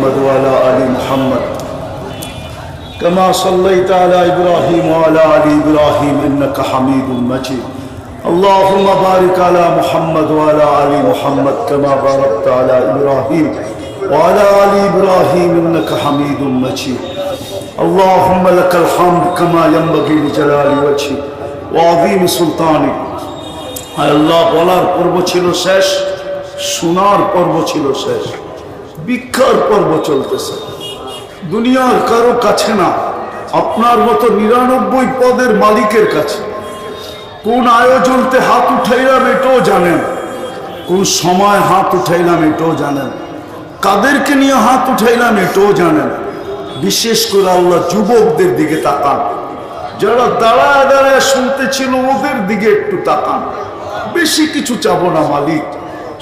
محمد وعلى آل محمد كما صليت على إبراهيم وعلى آل إبراهيم إنك حميد مجيد اللهم بارك على محمد وعلى آل محمد كما باركت على إبراهيم وعلى آل إبراهيم إنك حميد مجيد اللهم لك الحمد كما ينبغي لجلال وجهك وعظيم سلطانك আয় আল্লাহ বলার পর্ব ছিল শেষ শোনার পর্ব ছিল শেষ ভিক্ষার পর্ব চলতেছে। দুনিয়ার কারও কাছে না, আপনার মতো নিরানব্বই পদের মালিকের কাছে। কোন আয়োজনতে হাত উঠাইলাম এটাও জানেন। কোন সময় হাত উঠাইলাম এটাও জানেন। কাদেরকে নিয়ে হাত উঠাইলাম এটাও জানেন। বিশেষ করে আল্লাহ যুবকদের দিকে তাকান। যারা দাঁড়ায় দাঁড়ায় শুনতেছিল, ওদের দিকে একটু তাকান। বেশি কিছু চাবো না মালিক,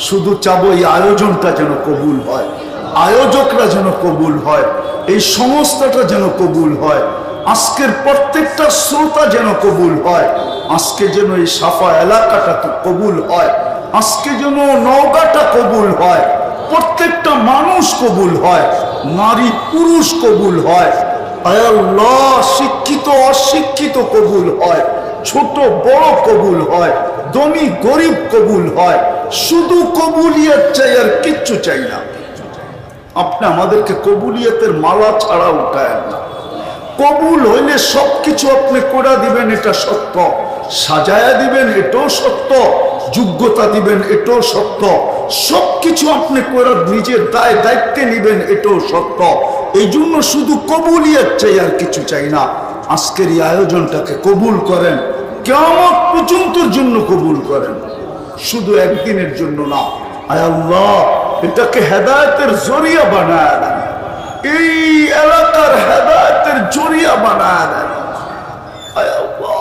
শুধু চাবো এই আয়োজনটা যেন কবুল হয়। আয়োজকরা যেন কবুল হয় এই সংস্থাটা যেন কবুল হয় আজকের প্রত্যেকটা শ্রোতা যেন কবুল হয় আজকে যেন এই সাফা এলাকাটা কবুল হয় আজকে যেন নৌকাটা কবুল হয় প্রত্যেকটা মানুষ কবুল হয় নারী পুরুষ কবুল হয় শিক্ষিত অশিক্ষিত কবুল হয় ছোট বড় কবুল হয় ধনী গরিব কবুল হয় শুধু কবুলিয়ার চাই আর কিচ্ছু চাই না আপনি আমাদেরকে কবুলিয়তের মালা ছাড়া উঠায় না। কবুল হইলে সবকিছু আপনি করে দিবেন, এটা সত্য। সাজায়া দিবেন, এটাও সত্য। যোগ্যতা দিবেন, এটাও সত্য। সবকিছু আপনি করে নিজের দায়, দায়িত্বে নিবেন, এটাও সত্য। এই জন্য শুধু কবুলিয়ত চাই, আর কিছু চাই না। আজকের এই আয়োজনটাকে কবুল করেন। কেমন পর্যন্তর জন্য কবুল করেন। শুধু একদিনের জন্য না। আয় আল্লাহ এটাকে হেদায়তের জরিয়া বানায় দেন। এই এলাকার হেদায়তের জরিয়া বানায় দেন। আয় আল্লাহ।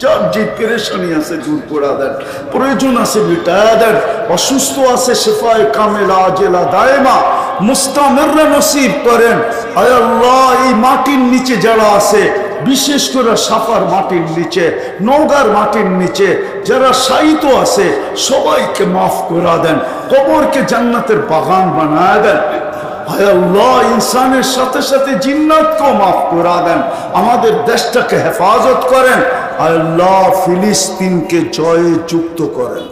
যার যে পেরেশানি আছে দূর করে দেন। প্রয়োজন আছে মিটায় দেন। অসুস্থ আছে শেফায় কামেলা, জেলা দায়মা। মুস্তামেররা নসিব করেন, আয় আল্লাহ, এই মাটির নিচে যারা আছে বিশেষ করে সাফার মাটির নিচে নৌগার মাটির নিচে, যারা সাহিত্য আছে, সবাইকে মাফ করা দেন, কবরকে জান্নাতের বাগান বানায় দেন। ইনসানের সাথে সাথে জিন্নাতকেও মাফ করা দেন, আমাদের দেশটাকে হেফাজত করেন। আল্লাহ, ফিলিস্তিনকে জয়ে যুক্ত করেন।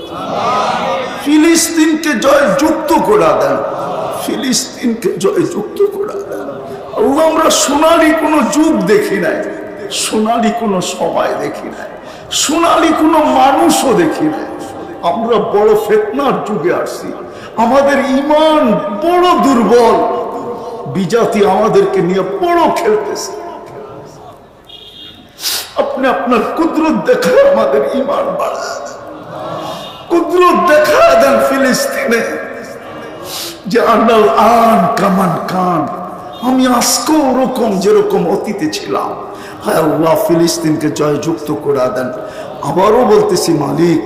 ফিলিস্তিনকে জয় যুক্ত করা দেন। ফিলিস্তিনকে জয় যুক্ত করা দেন। আমরা সোনালি কোনো যুগ দেখি নাই। সোনালি কোনো সময় দেখি নাই। সোনালি কোনো মানুষও দেখি নাই। আমরা বড় ফেতনার যুগে আসছি। আমাদের ইমান বড় দুর্বল। বিজাতি আমাদেরকে নিয়ে বড় খেলতেছে। আপনি আপনার কুদরত দেখায় আমাদের ইমান বাড়ায় দেন। কুদরত দেখায় দেন ফিলিস্তিনে। যে আন্নাল আন কামান কান। আমি আজকে ওরকম যেরকম অতীতে ছিলাম। হায় আল্লাহ, ফিলিস্তিনকে জয়যুক্ত করে দেন। আবারও বলতেছি, মালিক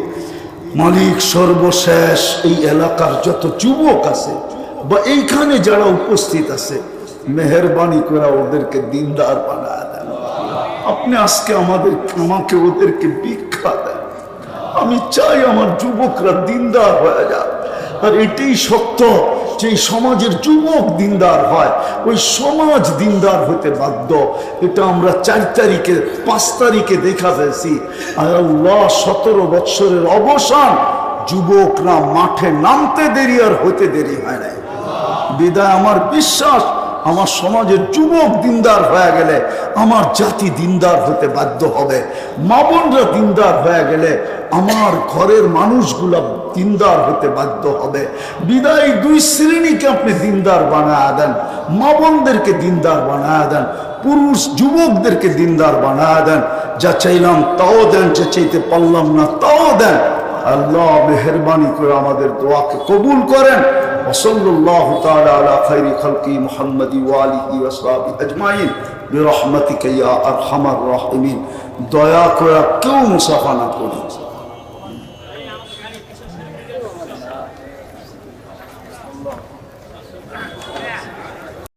মালিক সর্বশেষ এই এলাকার যত যুবক আছে বা এইখানে যারা উপস্থিত আছে, মেহরবানি করে ওদেরকে দিনদার বানায় দেন। আপনি আজকে আমাদের, আমাকে ওদেরকে ভিক্ষা দেন। আমি চাই আমার যুবকরা দিনদার হয়ে যাক। আর এটাই সত্য। যে সমাজের যুবক দিনদার হয়, ওই সমাজ দিনদার হতে বাধ্য। এটা আমরা চার তারিখে, পাঁচ তারিখে দেখা যাইছি। আল্লাহ সতেরো বৎসরের অবসান, যুবকরা মাঠে নামতে দেরি আর হতে দেরি হয় নাই। বিদায় আমার বিশ্বাস আমার সমাজের যুবক দিনদার হয়ে গেলে আমার জাতি দিনদার হতে বাধ্য হবে। মা বোনরা দিনদার হয়ে গেলে আমার ঘরের মানুষগুলা দিনদার হতে বাধ্য হবে। বিদায় দুই শ্রেণীকে আপনি দিনদার বানায় দেন, মা বোনদেরকে দিনদার বানায় দেন, পুরুষ যুবকদেরকে দিনদার বানায় দেন। যা চাইলাম তাও দেন, যা চাইতে পারলাম না তাও দেন। আল্লাহ মেহরবানি করে আমাদের দোয়াকে কবুল করেন। وصلى الله تعالى على خير خلق محمد وآله وصحبه أجمعين برحمتك يا أرحم الراحمين দয়া করে কেউ মুসাফা না করি